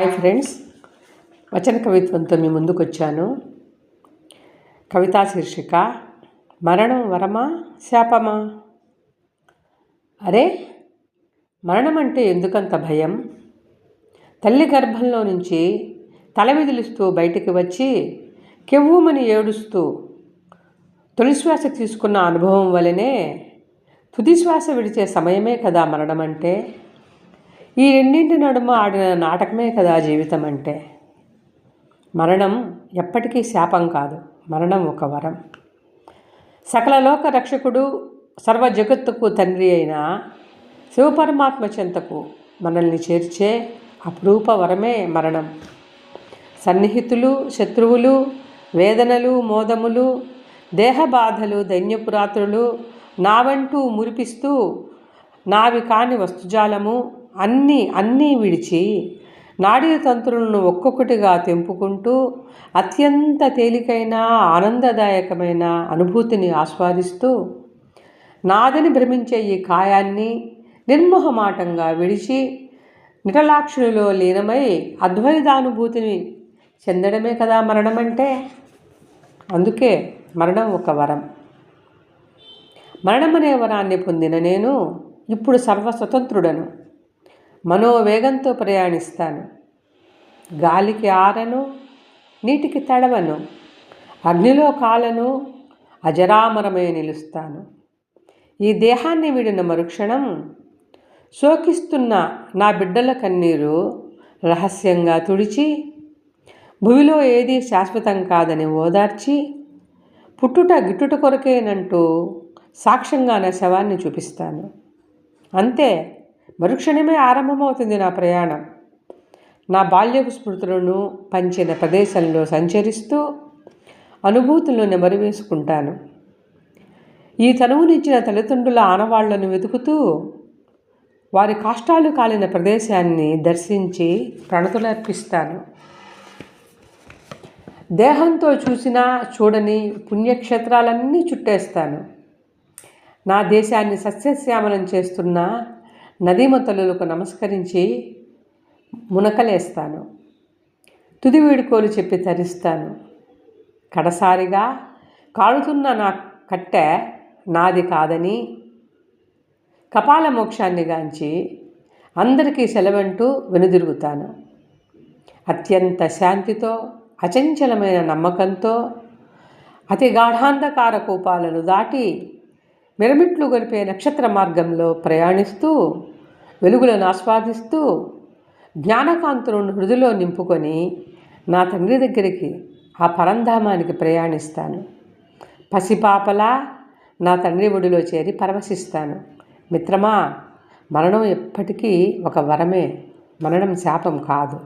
Hi friends. వచన కవిత్వంతో మీ ముందుకు వచ్చాను కవితా శీర్షిక మరణం వరమా శాపమా? అరే మరణం అంటే ఎందుకంత భయం? తల్లి గర్భంలో నుంచి తల విదిలిస్తూ బయటికి వచ్చి కెవ్వుమని ఏడుస్తూ తొలి శ్వాస తీసుకున్న అనుభవం వలనే తుది శ్వాస విడిచే సమయమే కదా మరణం అంటే? ఈ రెండింటి నడుమ ఆడిన నాటకమే కదా జీవితం అంటే. మరణం ఎప్పటికీ శాపం కాదు మరణం ఒక వరం. సకల లోక రక్షకుడు సర్వ జగత్తుకు తండ్రి అయిన శివపరమాత్మ చెంతకు మనల్ని చేర్చే అపురూప వరమే మరణం. సన్నిహితులు శత్రువులు వేదనలు మోదములు దేహబాధలు దైన్యపురాత్రులు నావంటూ మురిపిస్తూ నావి కాని వస్తుజాలము అన్నీ అన్నీ విడిచి నాడీ తంత్రులను ఒక్కొక్కటిగా తెంపుకుంటూ అత్యంత తేలికైన ఆనందదాయకమైన అనుభూతిని ఆస్వాదిస్తూ నాదని భ్రమించే ఈ కాయాన్ని నిర్మోహమాటంగా విడిచి నిటలాక్షులలో లీనమై అద్వైతానుభూతిని చెందడమే కదా మరణం అంటే అందుకే మరణం ఒక వరం. మరణమనే వరాన్ని పొందిన నేను ఇప్పుడు సర్వస్వతంత్రుడను. మనోవేగంతో ప్రయాణిస్తాను. గాలికి ఆరను నీటికి తడవను అగ్నిలో కాలను అజరామరమై నిలుస్తాను. ఈ దేహాన్ని విడిన మరుక్షణం శోకిస్తున్న నా బిడ్డల కన్నీరు రహస్యంగా తుడిచి భూమిలో ఏది శాశ్వతం కాదని ఓదార్చి పుట్టుట గిట్టుట కొరకేనంటూ సాక్ష్యంగా నా శవాన్ని చూపిస్తాను. అంతే. మరుక్షణమే ఆరంభమవుతుంది నా ప్రయాణం. నా బాల్యపు స్మృతులను పంచిన ప్రదేశంలో సంచరిస్తూ అనుభూతులను నెమరువేసుకుంటాను ఈ తనువునిచ్చిన తల్లిదండ్రుల ఆనవాళ్ళను వెతుకుతూ వారి కాష్టాలు కాలిన ప్రదేశాన్ని దర్శించి ప్రణతులర్పిస్తాను. దేహంతో చూసినా చూడని పుణ్యక్షేత్రాలన్నీ చుట్టేస్తాను. నా దేశాన్ని సస్యశ్యామలం చేస్తున్న నదీమతలకు నమస్కరించి మునకలేస్తాను. తుది వేడుకోలు చెప్పి తరిస్తాను. కడసారిగా కాడుతున్న నా కట్టె నాది కాదని కపాల మోక్షాన్ని గాంచి అందరికీ సెలవంటూ వెనుదిరుగుతాను. అత్యంత శాంతితో అచంచలమైన నమ్మకంతో అతి గాఢాంధకార కూపాలను దాటి మిరమిట్లు గడిపే నక్షత్ర మార్గంలో ప్రయాణిస్తూ వెలుగులను ఆస్వాదిస్తూ జ్ఞానకాంతులను హృదిలో నింపుకొని నా తండ్రి దగ్గరికి ఆ పరంధామానికి ప్రయాణిస్తాను. పసిపాపలా నా తండ్రి ఒడిలో చేరి పరవశిస్తాను. మిత్రమా మరణం ఎప్పటికీ ఒక వరమే మరణం శాపం కాదు.